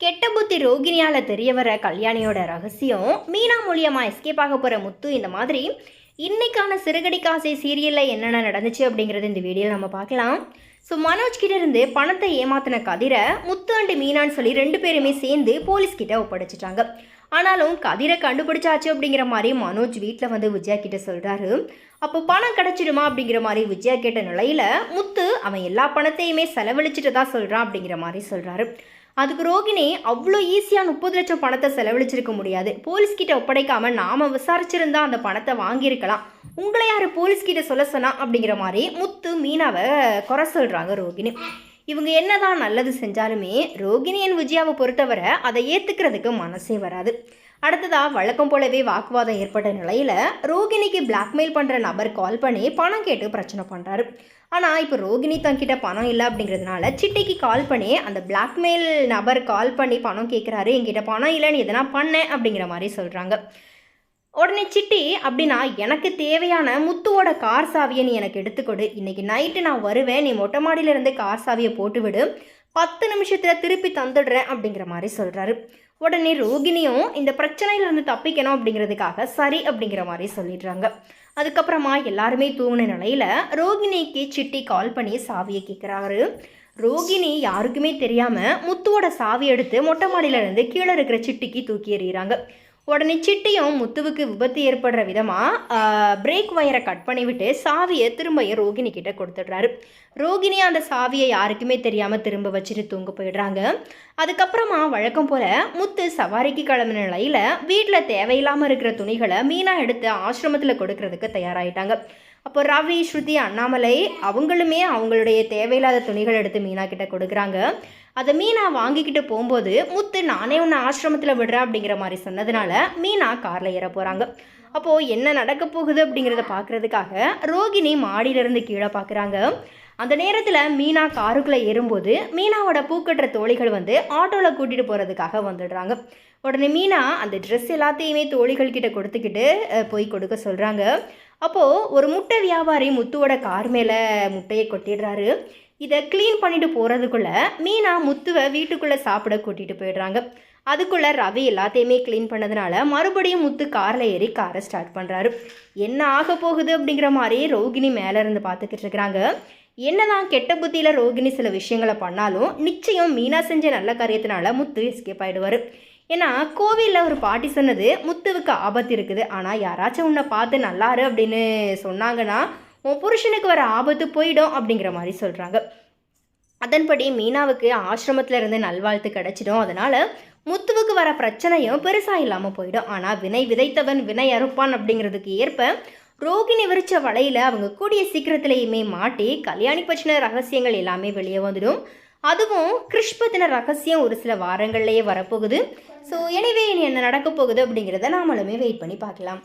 கெட்ட புத்தி ரோகிணியால் தெரிய வர கல்யாணியோட ரகசியம் மீனா மூலியமா எஸ்கேப் ஆக போகிற முத்து இந்த மாதிரி இன்னைக்கான சிறுகடி காசை சீரியலில் என்னென்ன நடந்துச்சு? அப்படிங்கிறது இந்த வீடியோவில் நம்ம பார்க்கலாம். ஸோ மனோஜ் கிட்ட இருந்து பணத்தை ஏமாத்தின கதிரை முத்து அண்டு மீனான்னு சொல்லி ரெண்டு பேருமே சேர்ந்து போலீஸ்கிட்ட ஒப்படைச்சிட்டாங்க. ஆனாலும் கதிரை கண்டுபிடிச்சாச்சு அப்படிங்கிற மாதிரி மனோஜ் வீட்டில் வந்து விஜயா கிட்ட சொல்கிறாரு அப்போ பணம் கிடைச்சிடுமா அப்படிங்கிற மாதிரி விஜயா கேட்ட நிலையில் முத்து அவன் எல்லா பணத்தையுமே செலவழிச்சிட்டு தான் சொல்கிறான் அப்படிங்கிற மாதிரி சொல்கிறாரு அதுக்கு ரோகிணி அவ்வளோ ஈஸியாக முப்பது லட்சம் பணத்தை செலவழிச்சிருக்க முடியாது. போலீஸ்கிட்ட ஒப்படைக்காமல் ஒப்படைக்காம நாம விசாரிச்சிருந்தா அந்த பணத்தை வாங்கியிருக்கலாம். உங்களை யார் போலீஸ்கிட்ட சொல்ல சொன்னா அப்படிங்கிற மாதிரி முத்து மீனாவை குறை சொல்கிறாங்க ரோகிணி. இவங்க என்னதான் நல்லது செஞ்சாலுமே ரோகிணியன் விஜயாவை பொறுத்தவரை அதை ஏற்றுக்கிறதுக்கு மனசே வராது. அடுத்ததாக வழக்கம் போலவே வாக்குவாதம் ஏற்பட்ட நிலையில் ரோகிணிக்கு பிளாக்மெயில் பண்ணுற நபர் கால் பண்ணி பணம் கேட்டு பிரச்சனை பண்ணுறாரு ஆனால் இப்போ ரோகிணி தங்கிட்ட பணம் இல்லை அப்படிங்கிறதுனால சிட்டிக்கு கால் பண்ணி அந்த பிளாக்மெயில் நபர் கால் பண்ணி பணம் கேட்குறாரு என்கிட்ட பணம் இல்லைன்னு எதனா பண்ணேன் அப்படிங்கிற மாதிரி சொல்கிறாங்க உடனே சிட்டி அப்படின்னா எனக்கு தேவையான முத்துவோட கார் சாவியை நீ எனக்கு எடுத்துக்கொடு இன்னைக்கு நைட்டு நான் வருவேன். நீ மொட்டை மாடியில இருந்து கார் சாவியை போட்டு விடு. பத்து நிமிஷத்தில் திருப்பி தந்துடுறேன் அப்படிங்கிற மாதிரி சொல்கிறாரு உடனே ரோகிணியும் இந்த பிரச்சனையிலிருந்து தப்பிக்கணும் அப்படிங்கிறதுக்காக சரி அப்படிங்கிற மாதிரி சொல்லிடுறாங்க. அதுக்கப்புறமா எல்லாருமே தூங்கின நிலையில் ரோகிணிக்கு சிட்டி கால் பண்ணி சாவியை கேட்குறாரு ரோகிணி யாருக்குமே தெரியாமல் முத்துவோட சாவி எடுத்து மொட்டை மாடியில இருந்து கீழே இருக்கிற சிட்டிக்கு தூக்கி எறிகிறாங்க. உடனே சிட்டியும் முத்துவுக்கு விபத்து ஏற்படுற விதமாக பிரேக் வயரை கட் பண்ணிவிட்டு சாவியை திரும்ப ரோகிணி கிட்ட கொடுத்துடுறாரு. ரோகிணி அந்த சாவியை யாருக்குமே தெரியாமல் திரும்ப வச்சுட்டு தூங்க போயிடுறாங்க. அதுக்கப்புறமா வழக்கம் போல் முத்து சவாரிக்கு கிளம்பின நிலையில் வீட்டில் தேவையில்லாமல் இருக்கிற துணிகளை மீனாக எடுத்து ஆசிரமத்தில் கொடுக்கறதுக்கு தயாராகிட்டாங்க அப்போ ரவி ஸ்ருதி அண்ணாமலை அவங்களுமே அவங்களுடைய தேவையில்லாத துணிகள் எடுத்து மீனா கிட்ட கொடுக்குறாங்க. அதை மீனா வாங்கிக்கிட்டு போகும்போது முத்து நானே உன்னை ஆசிரமத்தில் விடுறேன் அப்படிங்கிற மாதிரி சொன்னதுனால மீனா காரில் ஏற போகிறாங்க அப்போது என்ன நடக்க போகுது அப்படிங்கிறத பார்க்குறதுக்காக ரோகிணி மாடியிலிருந்து கீழே பார்க்குறாங்க அந்த நேரத்தில் மீனா காருக்குள்ளே ஏறும்போது மீனாவோட பூக்கட்டுற தோழிகள் வந்து ஆட்டோவில் கூட்டிகிட்டு போகிறதுக்காக வந்துடுறாங்க. உடனே மீனா அந்த ட்ரெஸ் எல்லாத்தையுமே தோழிகள் கிட்ட கொடுத்துக்கிட்டு போய் கொடுக்க சொல்கிறாங்க அப்போது ஒரு முட்டை வியாபாரி முத்துவோட கார் மேலே முட்டையை கொட்டிடுறாரு. இதை க்ளீன் பண்ணிட்டு போகிறதுக்குள்ளே மீனா முத்துவை வீட்டுக்குள்ளே சாப்பிட கூட்டிகிட்டு போயிடுறாங்க. அதுக்குள்ளே ரவி எல்லாத்தையுமே க்ளீன் பண்ணதுனால மறுபடியும் முத்து காரில் ஏறி காரை ஸ்டார்ட் பண்ணுறாரு என்ன ஆக போகுது அப்படிங்கிற மாதிரி ரோகிணி மேலே இருந்து பார்த்துக்கிட்டு இருக்கிறாங்க. என்னதான் கெட்ட புத்தியில் ரோகிணி சில விஷயங்களை பண்ணாலும் நிச்சயம் மீனா செஞ்ச நல்ல காரியத்தினால முத்து எஸ்கேப் ஆகிடுவார் ஏன்னா கோவிலில் ஒரு பாட்டி சொன்னது முத்துவுக்கு ஆபத்து இருக்குது. ஆனால் யாராச்சும் உன்னை பார்த்து நல்லாரு அப்படின்னு சொன்னாங்கன்னா உன் புருஷனுக்கு வர ஆபத்து போயிடும் அப்படிங்கிற மாதிரி சொல்கிறாங்க அதன்படி மீனாவுக்கு ஆசிரமத்தில் இருந்து நல்வாழ்த்து கிடைச்சிடும். அதனால் முத்துவுக்கு வர பிரச்சனையும் பெருசாக இல்லாமல் போயிடும். ஆனால் வினை விதைத்தவன் வினை அறுப்பான் அப்படிங்கிறதுக்கு ஏற்ப ரோகிணி விரிச்ச வலையில் அவங்க கூடிய சீக்கிரத்திலேயுமே மாட்டி கல்யாணி பற்றின ரகசியங்கள் எல்லாமே வெளியே வந்துடும். அதுவும் கிறிஷ் பற்றின ரகசியம் ஒரு சில வாரங்கள்லேயே வரப்போகுது. ஸோ எனவே இனி என்ன நடக்க போகுது அப்படிங்கிறத நாமளுமே வெயிட் பண்ணி பார்க்கலாம்.